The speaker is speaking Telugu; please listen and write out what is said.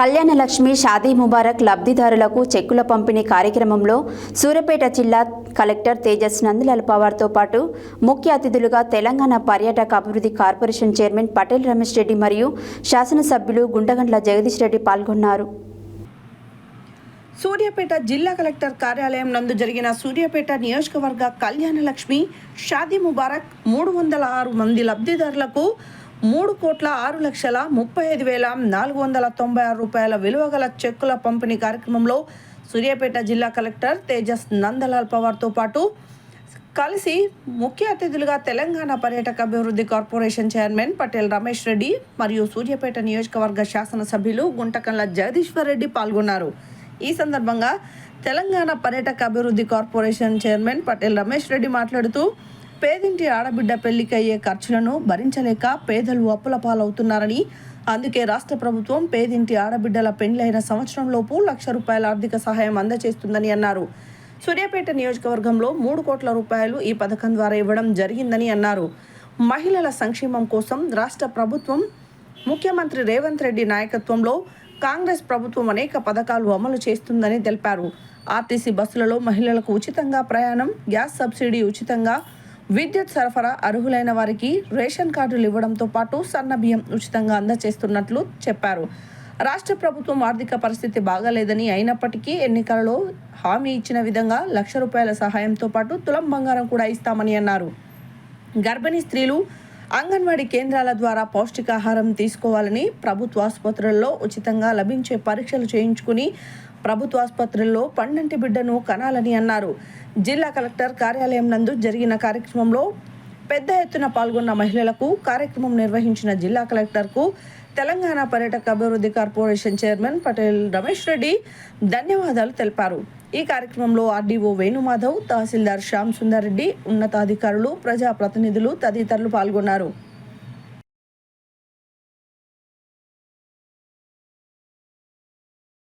కళ్యాణ లక్ష్మి షాదీ ముబారక్ లబ్ధిదారులకు చెక్కుల పంపిణీ కార్యక్రమంలో సూర్యాపేట జిల్లా కలెక్టర్ తేజస్ నందలాల్ పవార్తో పాటు ముఖ్య అతిథులుగా తెలంగాణ పర్యాటక అభివృద్ధి కార్పొరేషన్ చైర్మన్ పటేల్ రమేష్ రెడ్డి మరియు శాసనసభ్యులు గుంటగండ్ల జగదీష్ రెడ్డి పాల్గొన్నారు. సూర్యాపేట జిల్లా కలెక్టర్ కార్యాలయం నందు జరిగిన సూర్యాపేట నియోజకవర్గ కళ్యాణ లక్ష్మి షాదీ ముబారక్ మూడు వందల ఆరు మంది లబ్ధిదారులకు మూడు కోట్ల ఆరు లక్షల ముప్పై ఐదు వేల నాలుగు వందల తొంభై ఆరు రూపాయల విలువ గల చెక్కుల పంపిణీ కార్యక్రమంలో సూర్యాపేట జిల్లా కలెక్టర్ తేజస్ నందలాల్ పవార్తో పాటు కలిసి ముఖ్య అతిథులుగా తెలంగాణ పర్యాటక అభివృద్ధి కార్పొరేషన్ చైర్మన్ పటేల్ రమేష్ రెడ్డి మరియు సూర్యాపేట నియోజకవర్గ శాసనసభ్యులు గుంటకండ్ల జగదీశ్వర్ రెడ్డి పాల్గొన్నారు. ఈ సందర్భంగా తెలంగాణ పర్యాటక అభివృద్ధి కార్పొరేషన్ చైర్మన్ పటేల్ రమేష్ రెడ్డి మాట్లాడుతూ పేదింటి ఆడబిడ్డ పెళ్ళికి అయ్యే ఖర్చులను భరించలేక పేదలు అప్పుల పాలవుతున్నారని అందుకే రాష్ట్ర ప్రభుత్వం పేదింటి ఆడబిడ్డల పెళ్ళైన సంవత్సరంలోపు లక్ష రూపాయల ఆర్థిక సహాయం అందజేస్తుందని అన్నారు. సూర్యాపేట నియోజకవర్గంలో మూడు కోట్ల రూపాయలు ఈ పథకం ద్వారా ఇవ్వడం జరిగిందని అన్నారు. మహిళల సంక్షేమం కోసం రాష్ట్ర ప్రభుత్వం ముఖ్యమంత్రి రేవంత్ రెడ్డి నాయకత్వంలో కాంగ్రెస్ ప్రభుత్వం అనేక పథకాలు అమలు చేస్తుందని తెలిపారు. ఆర్టీసీ బస్సులలో మహిళలకు ఉచితంగా ప్రయాణం గ్యాస్ సబ్సిడీ ఉచితంగా విద్యుత్ సరఫరా అర్హులైన వారికి రేషన్ కార్డులు ఇవ్వడంతో పాటు సన్న బియ్యం ఉచితంగా అందజేస్తున్నట్లు చెప్పారు. రాష్ట్ర ప్రభుత్వం ఆర్థిక పరిస్థితి బాగాలేదని అయినప్పటికీ ఎన్నికలలో హామీ ఇచ్చిన విధంగా లక్ష రూపాయల సహాయంతో పాటు తులం బంగారం కూడా ఇస్తామని అన్నారు. గర్భిణీ స్త్రీలు అంగన్వాడీ కేంద్రాల ద్వారా పౌష్టికాహారం తీసుకోవాలని ప్రభుత్వ ఆసుపత్రుల్లో ఉచితంగా లభించే పరీక్షలు చేయించుకుని ప్రభుత్వ ఆసుపత్రుల్లో పండంటి బిడ్డను కనాలని అన్నారు. జిల్లా కలెక్టర్ కార్యాలయం నందు జరిగిన కార్యక్రమంలో పెద్ద ఎత్తున పాల్గొన్న మహిళలకు కార్యక్రమం నిర్వహించిన జిల్లా కలెక్టర్కు తెలంగాణ పర్యాటక అభివృద్ధి కార్పొరేషన్ చైర్మన్ పటేల్ రమేష్ రెడ్డి ధన్యవాదాలు తెలిపారు. ఈ కార్యక్రమంలో ఆర్డీఓ వేణుమాధవ్ తహసీల్దార్ శ్యామ్ సుందర్ రెడ్డి ఉన్నతాధికారులు ప్రజాప్రతినిధులు తదితరులు పాల్గొన్నారు.